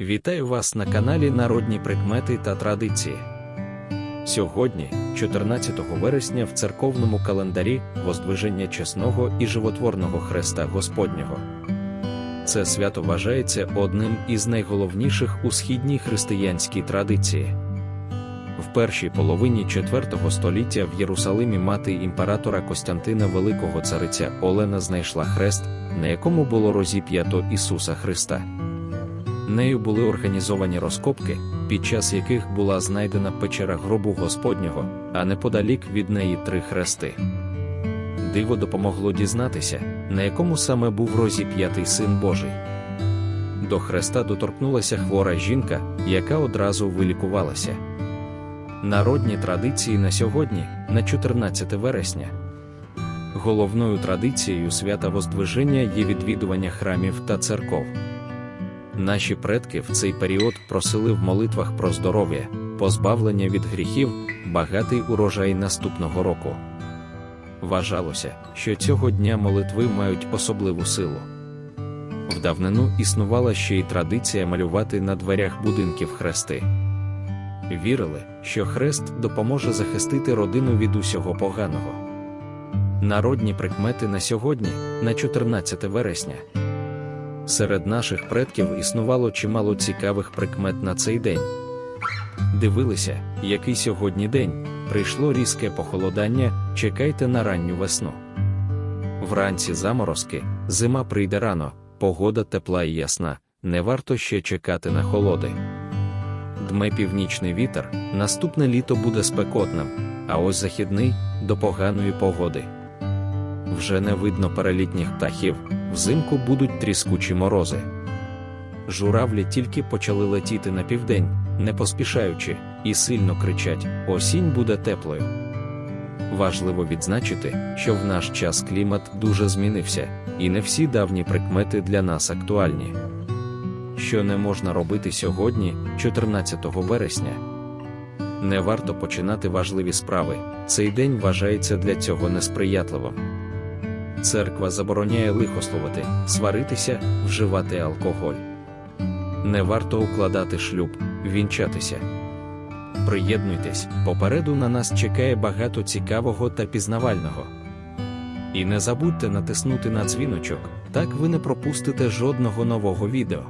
Вітаю вас на каналі Народні прикмети та традиції. Сьогодні, 14 вересня, в церковному календарі Воздвиження чесного і животворного Хреста Господнього. Це свято вважається одним із найголовніших у східній християнській традиції. В першій половині IV століття в Єрусалимі мати імператора Костянтина Великого цариця Олена знайшла хрест, на якому було розіп'ято Ісуса Христа. Нею були організовані розкопки, під час яких була знайдена печера гробу Господнього, а неподалік від неї три хрести. Диво допомогло дізнатися, на якому саме був розіп'ятий син Божий. До хреста доторкнулася хвора жінка, яка одразу вилікувалася. Народні традиції на сьогодні, на 14 вересня. Головною традицією свята Воздвиження є відвідування храмів та церков. Наші предки в цей період просили в молитвах про здоров'я, позбавлення від гріхів, багатий урожай наступного року. Вважалося, що цього дня молитви мають особливу силу. В давнину існувала ще й традиція малювати на дверях будинків хрести. Вірили, що хрест допоможе захистити родину від усього поганого. Народні прикмети на сьогодні, на 14 вересня. Серед наших предків існувало чимало цікавих прикмет на цей день. Дивилися, який сьогодні день, прийшло різке похолодання, чекайте на ранню весну. Вранці заморозки, зима прийде рано, погода тепла і ясна, не варто ще чекати на холоди. Дме північний вітер, наступне літо буде спекотним, а ось західний до поганої погоди. Вже не видно перелітніх птахів, взимку будуть тріскучі морози. Журавлі тільки почали летіти на південь, не поспішаючи, і сильно кричать: осінь буде теплою. Важливо відзначити, що в наш час клімат дуже змінився, і не всі давні прикмети для нас актуальні. Що не можна робити сьогодні, 14 вересня. Не варто починати важливі справи, цей день вважається для цього несприятливим. Церква забороняє лихословити, сваритися, вживати алкоголь. Не варто укладати шлюб, вінчатися. Приєднуйтесь, попереду на нас чекає багато цікавого та пізнавального. І не забудьте натиснути на дзвіночок, так ви не пропустите жодного нового відео.